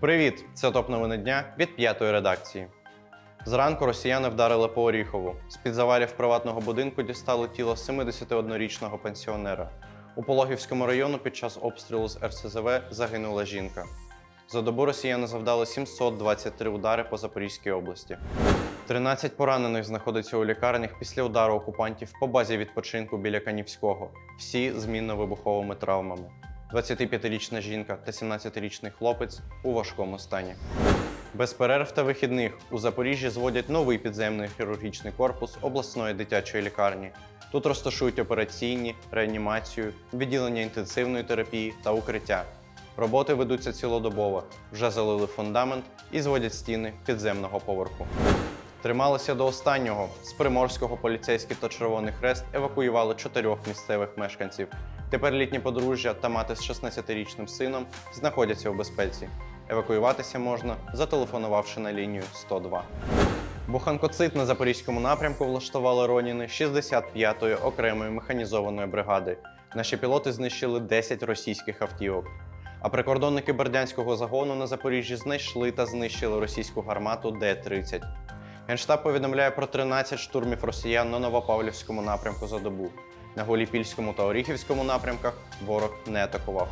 Привіт! Це топ новини дня від п'ятої редакції. Зранку росіяни вдарили по Оріхову. З-під завалів приватного будинку дістали тіло 71-річного пенсіонера. У Пологівському району під час обстрілу з РСЗВ загинула жінка. За добу росіяни завдали 723 удари по Запорізькій області. 13 поранених знаходиться у лікарнях після удару окупантів по базі відпочинку біля Канівського. Всі з мінно-вибуховими травмами. 25-річна жінка та 17-річний хлопець у важкому стані. Без перерв та вихідних у Запоріжжі зводять новий підземний хірургічний корпус обласної дитячої лікарні. Тут розташують операційні, реанімацію, відділення інтенсивної терапії та укриття. Роботи ведуться цілодобово, вже залили фундамент і зводять стіни підземного поверху. Трималися до останнього. З Приморського поліцейський та Червоний Хрест евакуювали чотирьох місцевих мешканців. Тепер літні подружжя та мати з 16-річним сином знаходяться у безпеці. Евакуюватися можна, зателефонувавши на лінію 102. Буханкоцит на запорізькому напрямку влаштували Роніни 65-ї окремої механізованої бригади. Наші пілоти знищили 10 російських автівок. А прикордонники Бердянського загону на Запоріжжі знайшли та знищили російську гармату Д-30. Генштаб повідомляє про 13 штурмів росіян на Новопавлівському напрямку за добу. На Голіпільському та Оріхівському напрямках ворог не атакував.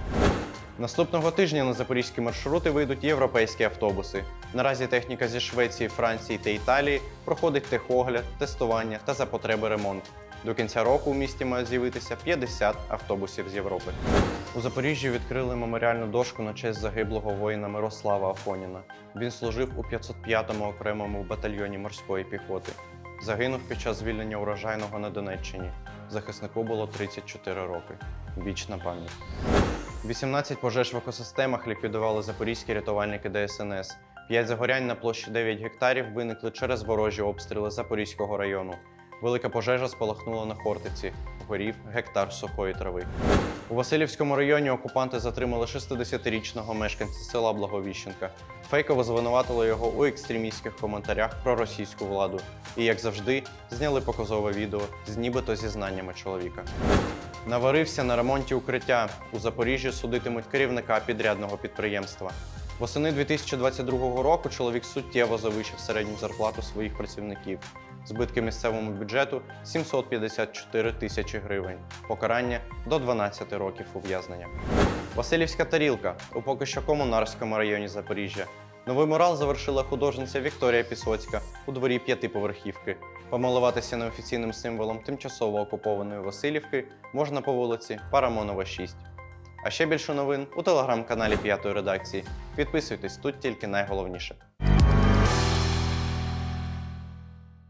Наступного тижня на запорізькі маршрути вийдуть європейські автобуси. Наразі техніка зі Швеції, Франції та Італії проходить техогляд, тестування та за потреби ремонт. До кінця року у місті мають з'явитися 50 автобусів з Європи. У Запоріжжі відкрили меморіальну дошку на честь загиблого воїна Мирослава Афоніна. Він служив у 505-му окремому батальйоні морської піхоти. Загинув під час звільнення урожайного на Донеччині. Захиснику було 34 роки. Вічна пам'ять. 18 пожеж в екосистемах ліквідували запорізькі рятувальники ДСНС. П'ять загорянь на площі 9 гектарів виникли через ворожі обстріли Запорізького району. Велика пожежа спалахнула на Хортиці. Горів гектар сухої трави. У Васильівському районі окупанти затримали 60-річного мешканця села Благовіщенка. Фейково звинуватили його у екстремістських коментарях про російську владу. І, як завжди, зняли показове відео з нібито зізнаннями чоловіка. Наварився на ремонті укриття. У Запоріжжі судитимуть керівника підрядного підприємства. Восени 2022 року чоловік суттєво завищив середню зарплату своїх працівників. Збитки місцевому бюджету 754 тисячі гривень. Покарання до 12 років ув'язнення. Васильівська тарілка у поки що комунарському районі Запоріжжя. Новий мурал завершила художниця Вікторія Пісоцька у дворі п'ятиповерхівки. Помилуватися неофіційним символом тимчасово окупованої Васильівки можна по вулиці Парамонова, 6. А ще більше новин у телеграм-каналі П'ятої редакції. Підписуйтесь тут тільки найголовніше.